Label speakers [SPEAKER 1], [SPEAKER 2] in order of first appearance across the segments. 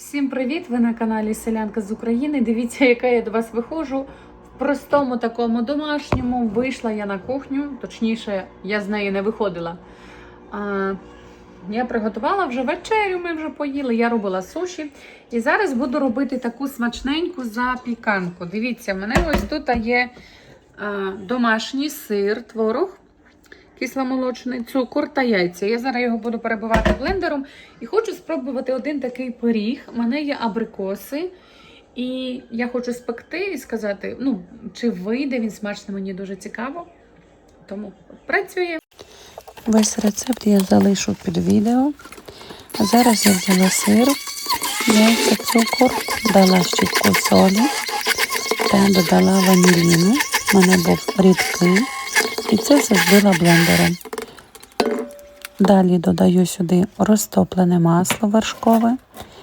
[SPEAKER 1] Всім привіт! Ви на каналі Селянка з України. Дивіться, яка я до вас виходжу. В простому такому домашньому вийшла я на кухню, точніше, я з неї не виходила. А, я приготувала вже вечерю, ми вже поїли. Я робила суші. І зараз буду робити таку смачненьку запіканку. Дивіться, в мене ось тут є а, домашній сир, творог, кисломолочний цукор та яйця. Я зараз його буду перебивати блендером. І хочу спробувати один такий пиріг. У мене є абрикоси. І я хочу спекти і сказати, ну, чи вийде він смачно, мені дуже цікаво. Тому працює.
[SPEAKER 2] Весь рецепт я залишу під відео. А зараз я взяла сир, яйця, цукор, дала щіпку солі та додала ваніліну. У мене був рідкий. І це все збила блендером. Далі додаю сюди розтоплене масло вершкове.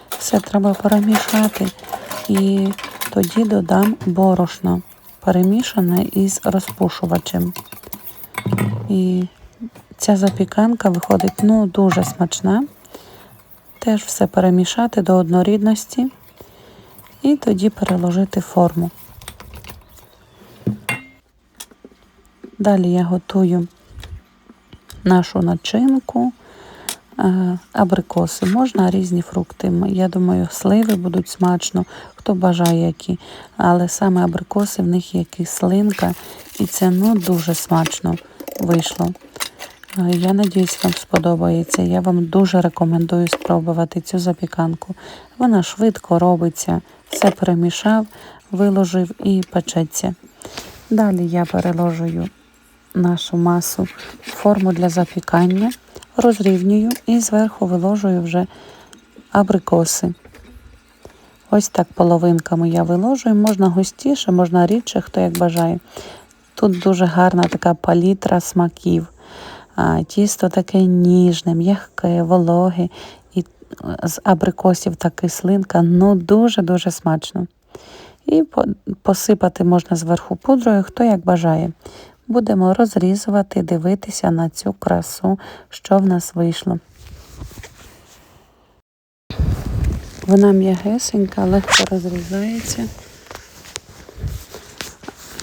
[SPEAKER 2] Все треба перемішати. І тоді додам борошно, перемішане із розпушувачем. І Ця запіканка виходить ну, дуже смачна. Теж все перемішати до однорідності і тоді переложити форму. Далі я готую нашу начинку, е, абрикоси. Можна різні фрукти. Я думаю, сливи будуть смачно, хто бажає які. Але саме абрикоси в них є кислинка, і це ну, дуже смачно вийшло. Я надіюсь, вам сподобається. Я вам дуже рекомендую спробувати цю запіканку. Вона швидко робиться, все перемішав, виложив і печеться. Далі я переложую нашу масу в форму для запікання, розрівнюю і зверху виложую вже абрикоси. Ось так половинками я виложую. Можна густіше, можна рідше, хто як бажає. Тут дуже гарна така палітра смаків. Тісто таке ніжне, м'яке, вологе, і з абрикосів та кислинка, ну дуже-дуже смачно. І посипати можна зверху пудрою, хто як бажає. Будемо розрізувати, дивитися на цю красу, що в нас вийшло. Вона м'ягесенька, легко розрізається.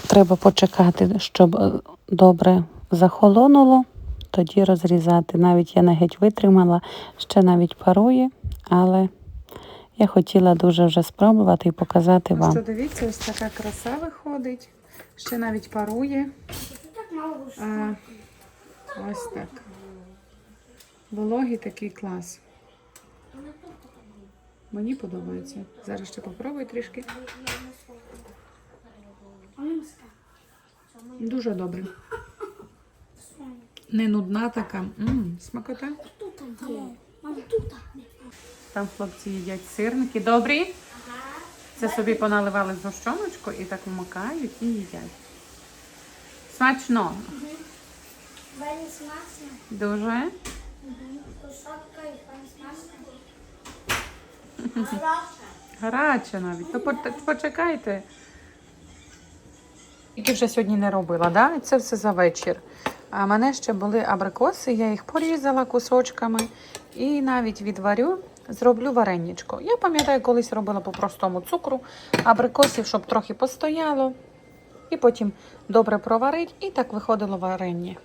[SPEAKER 2] Треба почекати, щоб е, добре захолонуло тоді розрізати. Навіть я не геть витримала, ще навіть парує, але я хотіла дуже вже спробувати і показати
[SPEAKER 1] Ну
[SPEAKER 2] вам.
[SPEAKER 1] що, дивіться, ось така краса виходить. Ще навіть парує. А, ось так. Вологий такий клас. Мені подобається. Зараз ще попробую трішки. Дуже добре. Не нудна така. М, смакота. Там хлопці їдять сирники. Добрі? Це собі поналивали згущеночку і так вмикають і їдять. Смачно.
[SPEAKER 3] Вельми смачно.
[SPEAKER 1] Дуже.
[SPEAKER 3] Вельми смачно.
[SPEAKER 1] Гаряче навіть. То почекайте. Тільки вже сьогодні не робила, да? І це все за вечір. А мене ще були абрикоси, я їх порізала кусочками і навіть відварю, зроблю вареничко. Я пам'ятаю, колись робила по простому цукру, абрикосів, щоб трохи постояло, і потім добре проварить, і так виходило варення.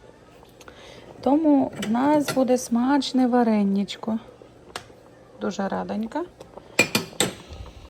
[SPEAKER 1] Тому в нас буде смачне вареннячко. Дуже раденька.